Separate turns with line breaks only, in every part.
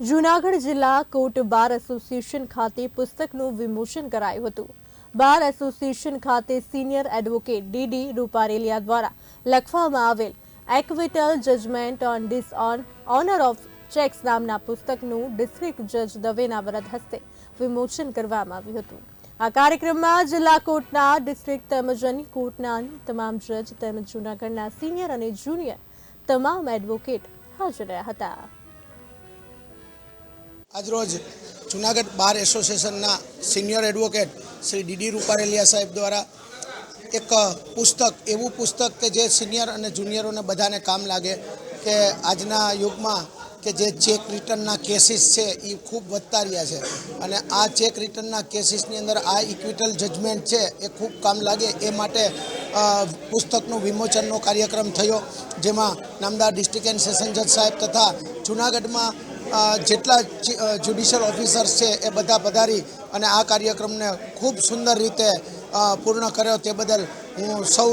જૂનાગઢ જિલ્લા કોર્ટ બાર એસોસિએશન ખાતે પુસ્તકનું વિમોચન કરાયું હતું. બાર એસોસિએશન ખાતે સિનિયર એડવોકેટ ડીડી રૂપારેલિયા દ્વારા લખવામાં આવેલ acquittal judgement on dis on honour of cheques નામના પુસ્તકનું ડિસ્ટ્રિક્ટ જજ દવેના વરદ હસ્તે વિમોચન કરવામાં આવ્યું હતું. આ કાર્યક્રમમાં જિલ્લા કોર્ટના ડિસ્ટ્રિક્ટ તેમજ અન્ય કોર્ટના તમામ જજ તેમજ જૂનાગઢના સિનિયર અને જુનિયર તમામ એડવોકેટ હાજર રહ્યા હતા.
આજરોજ જુનાગઢ બાર એસોસિએશનના senior advocate Shri DD Rupareliya સાહેબ દ્વારા એક પુસ્તક, એવું પુસ્તક કે જે સિનિયર અને જુનિયરોને બધાને કામ લાગે કે આજના યુગમાં કે જે ચેક રિટર્નના કેસીસ છે એ ખૂબ વધતા રહ્યા છે. અને આ ચેક રિટર્નના કેસીસની અંદર આ ઇક્વિટલ જજમેન્ટ છે એ ખૂબ કામ લાગે એ માટે પુસ્તકનું વિમોચનનો કાર્યક્રમ થયો, જેમાં નામદાર ડિસ્ટ્રિક્ટ એન્ડ સેશન જજ સાહેબ તથા જુનાગઢમાં જેટલા જ્યુડિશિયલ ઓફિસર્સ છે એ બધા પધારી અને આ કાર્યક્રમને ખૂબ સુંદર રીતે પૂર્ણ કર્યો તે બદલ હું સૌ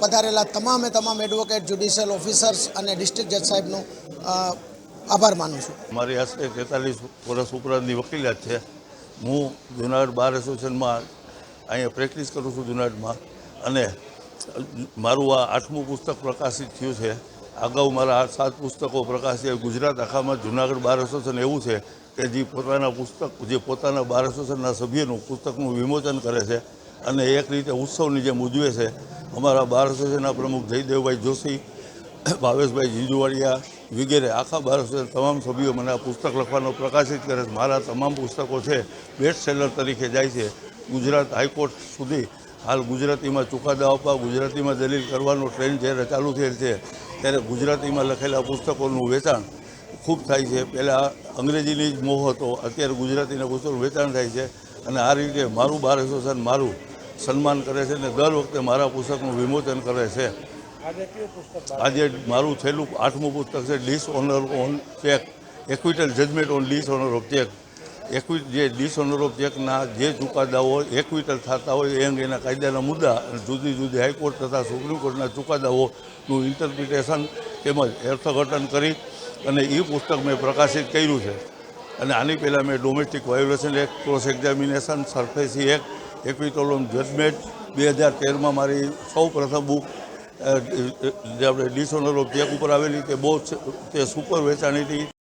પધારેલા તમામે તમામ એડવોકેટ જ્યુડિશિયલ ઓફિસર્સ અને ડિસ્ટ્રિક્ટ જજ સાહેબનો આભાર માનું છું.
મારી આશરે તેતાલીસ વર્ષ ઉપરાંતની વકીલાત છે. હું જુનાગઢ બાર એસોસિએશનમાં અહીંયા પ્રેક્ટિસ કરું છું જુનાગઢમાં. અને મારું આ આઠમું પુસ્તક પ્રકાશિત થયું છે. અગાઉ મારા આ સાત પુસ્તકો પ્રકાશિત ગુજરાત આખામાં જુનાગઢ બાર એસોસિએશન એવું છે કે જે પોતાના પુસ્તક, જે પોતાના બાર એસોસિએશનના સભ્યનું પુસ્તકનું વિમોચન કરે છે અને એક રીતે ઉત્સવની જેમ ઉજવે છે. અમારા બાર એસોસિએશનના પ્રમુખ જયદેવભાઈ જોશી, ભાવેશભાઈ જીંજુવાડિયા વગેરે આખા ભારત તમામ સભ્યો મને આ પુસ્તક લખવાનો પ્રકાશિત કરે છે. મારા તમામ પુસ્તકો છે બેસ્ટ સેલર તરીકે જાય છે. ગુજરાત હાઈકોર્ટ સુધી હાલ ગુજરાતીમાં ચુકાદા આપવા, ગુજરાતીમાં દલીલ કરવાનો ટ્રેન્ડ જ્યારે ચાલુ થયેલ છે. ત્યારે ગુજરાતીમાં લખેલા પુસ્તકોનું વેચાણ ખૂબ થાય છે. પહેલાં અંગ્રેજીની જ મોહ હતો. અત્યારે ગુજરાતીના પુસ્તકોનું વેચાણ થાય છે. અને આ રીતે મારું બાર એસોસિએશન મારું સન્માન કરે છે અને દર વખતે મારા પુસ્તકનું વિમોચન કરે છે. આજે મારું છેલ્લું આઠમું પુસ્તક છે dishonour on cheque acquittal judgement on dishonour of cheque acquit જે ડીસ ઓફ ચેકના જે ચુકાદાઓ એક્વિટલ થતા હોય એ અંગેના કાયદાના મુદ્દા અને જુદી જુદી હાઈકોર્ટ તથા સુપ્રીમ કોર્ટના ચુકાદાઓનું ઇન્ટરપ્રિટેશન તેમજ અર્થઘટન કરી અને એ પુસ્તક મેં પ્રકાશિત કર્યું છે. અને આની પહેલાં મેં domestic violation act cross examination SARFAESI act એક્વિટોલોમ judgement બે હજાર તેરમાં મારી સૌ પ્રથમ બુક જે આપણે ડિસઓનર ઓફ ચેક ઉપર આવેલી તે બહુ તે સુપર વેચાણી હતી.